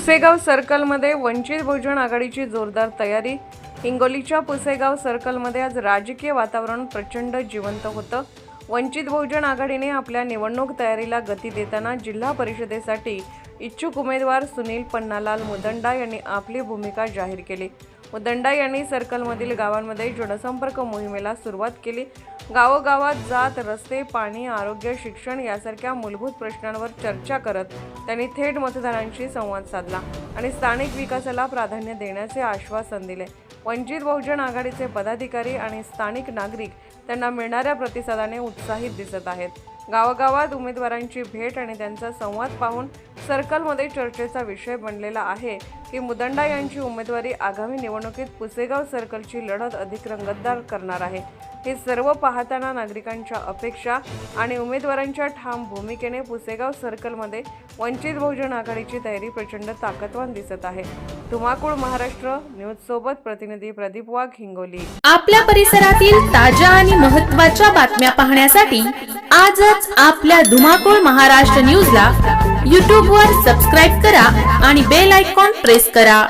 पुसेगाव सर्कलमध्ये वंचित बहुजन आघाडीची जोरदार तयारी. हिंगोलीच्या पुसेगाव सर्कलमध्ये आज राजकीय वातावरण प्रचंड जिवंत होतं. वंचित बहुजन आघाडीने आपल्या निवडणूक तयारीला गती देताना जिल्हा परिषदेसाठी इच्छुक उमेदवार सुनील पन्नालाल मुदंडा यांनी आपली भूमिका जाहीर केली. मुदंडा यांनी सर्कलमधील गावांमध्ये जनसंपर्क मोहिमेला सुरुवात केली. गावोगावात जात रस्ते पाणी आरोग्य शिक्षण यासारख्या मूलभूत प्रश्नांवर चर्चा करत त्यांनी थेट मतदारांशी संवाद साधला आणि स्थानिक विकासाला प्राधान्य देण्याचे आश्वासन दिले. वंचित बहुजन आघाडीचे पदाधिकारी आणि स्थानिक नागरिक त्यांना मिळणाऱ्या प्रतिसादाने उत्साहित दिसत आहेत. गावागावात उमेदवारांची भेट आणि त्यांचा संवाद पाहून सर्कलमध्ये चर्चेचा विषय बनलेला आहे की मुदंडा यांची उमेदवारी आगामी निवडणुकीत पुसेगाव सर्कलची लढत अधिक रंगतदार करणार आहे. हे सर्व पाहताना नागरिकांच्या अपेक्षा आणि उमेदवारांच्या ठाम भूमिकेने पुसेगाव सर्कलमध्ये वंचित बहुजन आघाडीची तयारी प्रचंड ताकदवान दिसत आहे. धुमाकूळ महाराष्ट्र न्यूज सोबत प्रतिनिधी प्रदीप वाघ हिंगोली. आपल्या परिसरातील ताज्या आणि महत्त्वाच्या बातम्या पाहण्यासाठी आजच आपल्या धुमाकूळ महाराष्ट्र न्यूजला यूट्यूबवर वर सबस्क्राईब करा आणि बेल आयकॉन प्रेस करा.